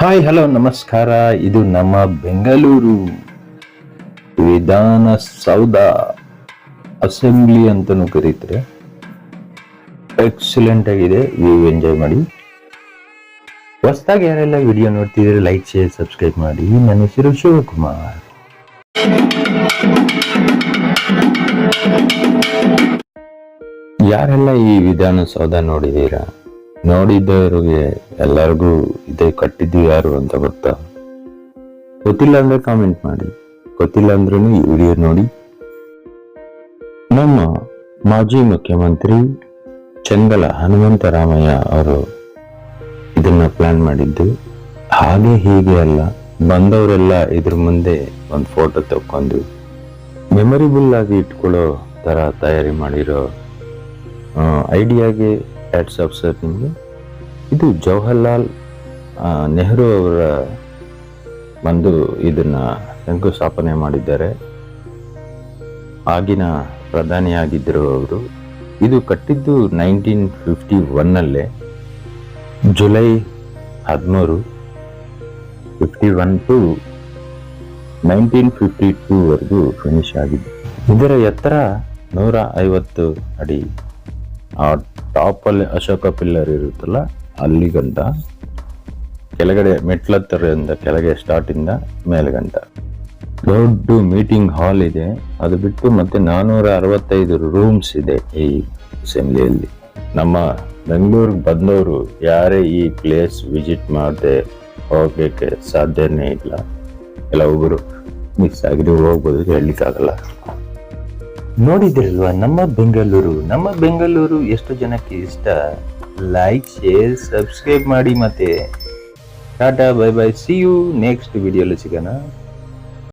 Hi, hello, ನಮಸ್ಕಾರ. ಇದು ನಮ್ಮ ಬೆಂಗಳೂರು ವಿಧಾನಸೌಧ ಅಸೆಂಬ್ಲಿ ಅಂತಲೂ ಕರೀತಾರೆ. ಎಕ್ಸಲೆಂಟ್ ಆಗಿದೆ ವ್ಯೂ ಎಂಜಾಯ್ ಮಾಡಿ. ಹೊಸದಾಗಿ ಯಾರೆಲ್ಲ ವಿಡಿಯೋ ನೋಡ್ತಿದ್ರೆ ಲೈಕ್ ಶೇರ್ ಸಬ್ಸ್ಕ್ರೈಬ್ ಮಾಡಿ. ನನ್ನ ಹೆಸರು ಶಿವಕುಮಾರ್. ಯಾರೆಲ್ಲ ಈ ವಿಧಾನಸೌಧ ನೋಡಿದೀರಾ ನೋಡಿದವರಿಗೆ ಎಲ್ಲರಿಗೂ ಇದೇ ಕಟ್ಟಿದ್ದು ಯಾರು ಅಂತ ಗೊತ್ತಾ? ಗೊತ್ತಿಲ್ಲ ಅಂದ್ರೆ ಕಾಮೆಂಟ್ ಮಾಡಿ. ಗೊತ್ತಿಲ್ಲ ಅಂದ್ರೂ ಈ ವಿಡಿಯೋ ನೋಡಿ. ನಮ್ಮ ಮಾಜಿ ಮುಖ್ಯಮಂತ್ರಿ ಚೆಂಗಲ ಹನುಮಂತರಾಮಯ್ಯ ಅವರು ಇದನ್ನ ಪ್ಲಾನ್ ಮಾಡಿದ್ದು. ಹಾಗೆ ಹೀಗೆ ಅಲ್ಲ, ಬಂದವರೆಲ್ಲ ಇದ್ರ ಮುಂದೆ ಒಂದು ಫೋಟೋ ತಕ್ಕೊಂಡು ಮೆಮೊರಿಬಲ್ ಆಗಿ ಇಟ್ಕೊಳ್ಳೋ ತರ ತಯಾರಿ ಮಾಡಿರೋ ಐಡಿಯಾಗೆ ಹ್ಯಾಟ್ಸ್ ಆಫ್ ಸರ್ ನಿಮಗೆ ಇದು ಜವಾಹರ್ಲಾಲ್ ನೆಹರು ಅವರ ಬಂದು ಇದನ್ನು ಶಂಕುಸ್ಥಾಪನೆ ಮಾಡಿದ್ದಾರೆ. ಆಗಿನ ಪ್ರಧಾನಿಯಾಗಿದ್ದರು ಅವರು ಇದು ಕಟ್ಟಿದ್ದು ನೈನ್ಟೀನ್ ಫಿಫ್ಟಿ ಒನ್ನಲ್ಲೇ ಜುಲೈ ಹದಿಮೂರು, fifty one to nineteen fifty ಟೂವರೆಗೂ finish ಆಗಿದೆ ಇದರ ಎತ್ತರ ನೂರ ಐವತ್ತು ಅಡಿ ಟಾಪಲ್ಲಿ ಅಶೋಕ ಪಿಲ್ಲರ್ ಇರುತ್ತಲ್ಲ, ಅಲ್ಲಿ ಗಂಟ. ಕೆಳಗಡೆ ಮೆಟ್ಲತ್ತರಿಂದ ಕೆಳಗೆ ಸ್ಟಾರ್ಟಿಂದ ಮೇಲ್ಗಂಟ ದೊಡ್ಡ ಮೀಟಿಂಗ್ ಹಾಲ್ ಇದೆ. ಅದು ಬಿಟ್ಟು ಮತ್ತೆ ನಾನೂರ ಅರವತ್ತೈದು ರೂಮ್ಸ್ ಇದೆ ಈ ಅಸೆಂಬ್ಲಿಯಲ್ಲಿ. ನಮ್ಮ ಬೆಂಗಳೂರಿಗೆ ಬಂದವರು ಯಾರೇ ಈ ಪ್ಲೇಸ್ ವಿಸಿಟ್ ಮಾಡದೆ ಹೋಗಲಿಕ್ಕೆ ಸಾಧ್ಯನೇ ಇಲ್ಲ. ಕೆಲವೊಬ್ಬರು ಮಿಸ್ ಆಗಿದ್ರೆ ಹೋಗ್ಬೋದು, ಹೇಳಲಿಕ್ಕಾಗಲ್ಲ. ನೋಡಿದ್ರಲ್ವಾ ನಮ್ಮ ಬೆಂಗಳೂರು ನಮ್ಮ ಬೆಂಗಳೂರು ಎಷ್ಟು ಜನಕ್ಕೆ ಇಷ್ಟ. ಲೈಕ್ ಶೇರ್ ಸಬ್ಸ್ಕ್ರೈಬ್ ಮಾಡಿ ಮತ್ತೆ. Ta ta bye bye see you next ವಿಡಿಯೋಲಿ ಸಿಗೋಣ.